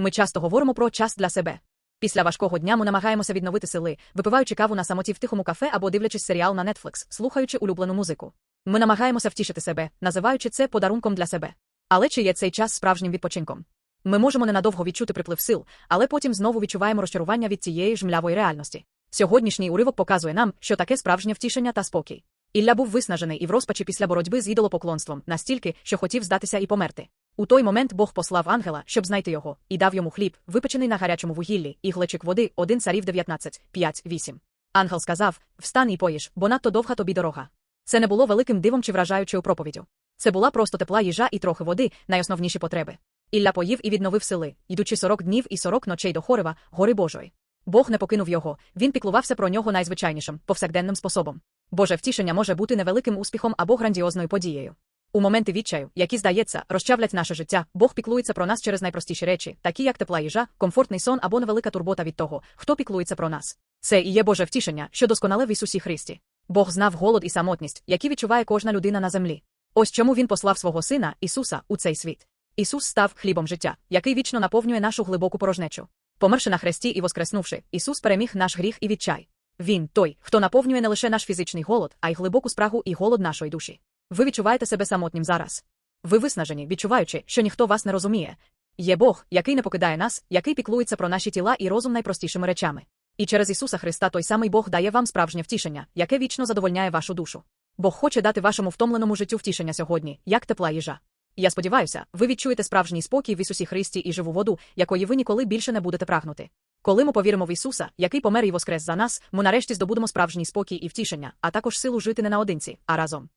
Ми часто говоримо про час для себе. Після важкого дня ми намагаємося відновити сили, випиваючи каву на самоті в тихому кафе або дивлячись серіал на Netflix, слухаючи улюблену музику. Ми намагаємося втішити себе, називаючи це подарунком для себе. Але чи є цей час справжнім відпочинком? Ми можемо ненадовго відчути приплив сил, але потім знову відчуваємо розчарування від цієї ж млявої реальності. Сьогоднішній уривок показує нам, що таке справжнє втішення та спокій. Ілля був виснажений і в розпачі після боротьби з ідолопоклонством, настільки, що хотів здатися і померти. У той момент Бог послав ангела, щоб знайти його, і дав йому хліб, випечений на гарячому вугіллі, і глечик води, один царів 19, 5, 8. Ангел сказав: Встань і поїж, бо надто довга тобі дорога. Це не було великим дивом чи вражаючою проповіддю. Це була просто тепла їжа і трохи води, найосновніші потреби. Ілля поїв і відновив сили, йдучи сорок днів і сорок ночей до Хорива, гори Божої. Бог не покинув його, він піклувався про нього найзвичайнішим, повсякденним способом. Боже втішення може бути невеликим успіхом або грандіозною подією. У моменти відчаю, які, здається, розчавлять наше життя, Бог піклується про нас через найпростіші речі, такі як тепла їжа, комфортний сон або невелика турбота від того, хто піклується про нас. Це і є Боже втішення, що досконале в Ісусі Христі. Бог знав голод і самотність, які відчуває кожна людина на землі. Ось чому він послав свого сина, Ісуса, у цей світ. Ісус став хлібом життя, який вічно наповнює нашу глибоку порожнечу. Померши на хресті і воскреснувши, Ісус переміг наш гріх і відчай. Він той, хто наповнює не лише наш фізичний голод, а й глибоку спрагу і голод нашої душі. Ви відчуваєте себе самотнім зараз. Ви виснажені, відчуваючи, що ніхто вас не розуміє. Є Бог, який не покидає нас, який піклується про наші тіла і розум найпростішими речами. І через Ісуса Христа той самий Бог дає вам справжнє втішення, яке вічно задовольняє вашу душу. Бог хоче дати вашому втомленому життю втішення сьогодні, як тепла їжа. Я сподіваюся, ви відчуєте справжній спокій в Ісусі Христі і живу воду, якої ви ніколи більше не будете прагнути. Коли ми повіримо в Ісуса, який помер і воскрес за нас, ми нарешті здобудемо справжній спокій і втішення, а також силу жити не наодинці, а разом.